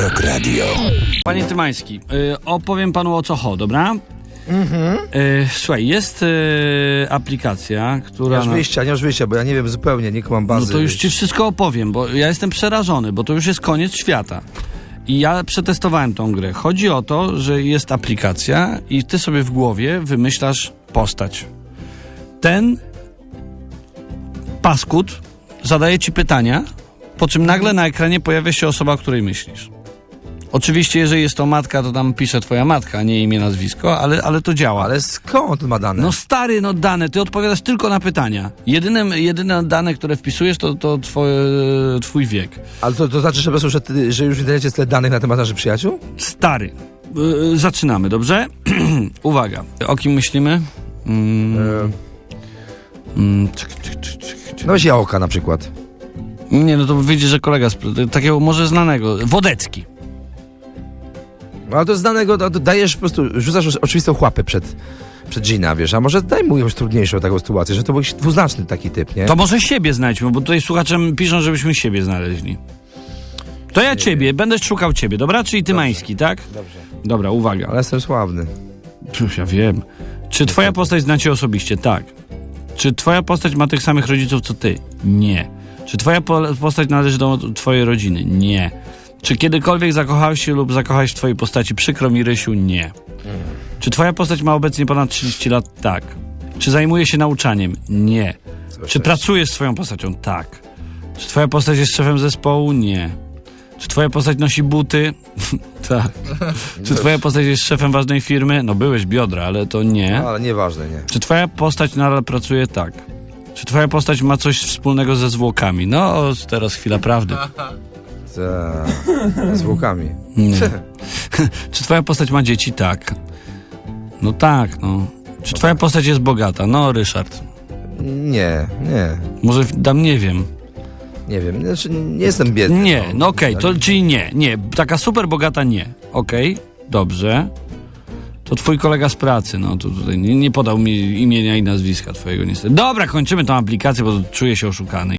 Rock Radio. Panie Tymański, y, opowiem panu o co chodzi, dobra? Y, słuchaj, jest y, aplikacja, Nie która... masz na- wyjścia, nie masz wyjścia, bo ja nie wiem zupełnie, nie mam No bazy. to już ci wszystko opowiem, bo ja jestem przerażony, bo to już jest koniec świata. I ja przetestowałem tą grę. Chodzi o to, że jest aplikacja i ty sobie w głowie wymyślasz postać. Ten paskut zadaje ci pytania, po czym nagle na ekranie pojawia się osoba, o której myślisz. Oczywiście, jeżeli jest to matka, to tam pisze twoja matka, a nie imię, nazwisko, ale, ale to działa. Ale skąd ma dane? No stary, no dane, ty odpowiadasz tylko na pytania. Jedynym, jedyne dane, które wpisujesz, to, to twoje, twój wiek. Ale to, to znaczy, że, prostu, że, ty, że już w internecie jest tyle danych na temat naszych przyjaciół? Stary. Yy, zaczynamy, dobrze? Uwaga. O kim myślimy? Mm, czekaj, czekaj, czekaj, czekaj. no Jaoka na przykład. Nie, no to wyjdzie, że kolega, z, takiego może znanego. Wodecki. No ale to z danego, to, dajesz po prostu, rzucasz oczywistą chłapę przed, przed Gina, wiesz, a może daj mu jakąś trudniejszą taką sytuację, że to był dwuznaczny taki typ, nie? To może siebie znajdźmy, bo tutaj słuchaczem piszą, żebyśmy siebie znaleźli. To ja ciebie, będę szukał ciebie, dobra? Czyli ty Mański, tak? Dobrze. Dobra, uwaga. Ale jestem sławny. Pff, Ja wiem. Czy twoja postać znacie osobiście? Tak. Czy twoja postać ma tych samych rodziców co ty? Nie. Czy twoja po- postać należy do twojej rodziny? Nie. Czy kiedykolwiek zakochałeś się lub zakochałeś w twojej postaci? Przykro mi, Rysiu, nie. Czy twoja postać ma obecnie ponad 30 lat? Tak. Czy zajmuje się nauczaniem? Nie. Czy pracujesz swoją postacią? Tak. Czy twoja postać jest szefem zespołu? Nie. Czy twoja postać nosi buty? tak. Czy twoja postać jest szefem ważnej firmy? No byłeś biodra, ale to nie. No, ale nieważne, nie. Czy twoja postać nadal pracuje? Tak. Czy twoja postać ma coś wspólnego ze zwłokami? No, teraz chwila prawdy. Ta, z łukami. Czy twoja postać ma dzieci? Tak. No tak, no. Czy twoja postać jest bogata? No, Ryszard. Nie, nie. Może dam nie wiem. Nie wiem, znaczy, nie jestem biedny. Nie, no okej, to czyli nie, nie. Taka super bogata nie. Okej, dobrze. To twój kolega z pracy, no to tutaj nie, nie podał mi imienia i nazwiska twojego niestety. Dobra, kończymy tą aplikację, bo czuję się oszukany.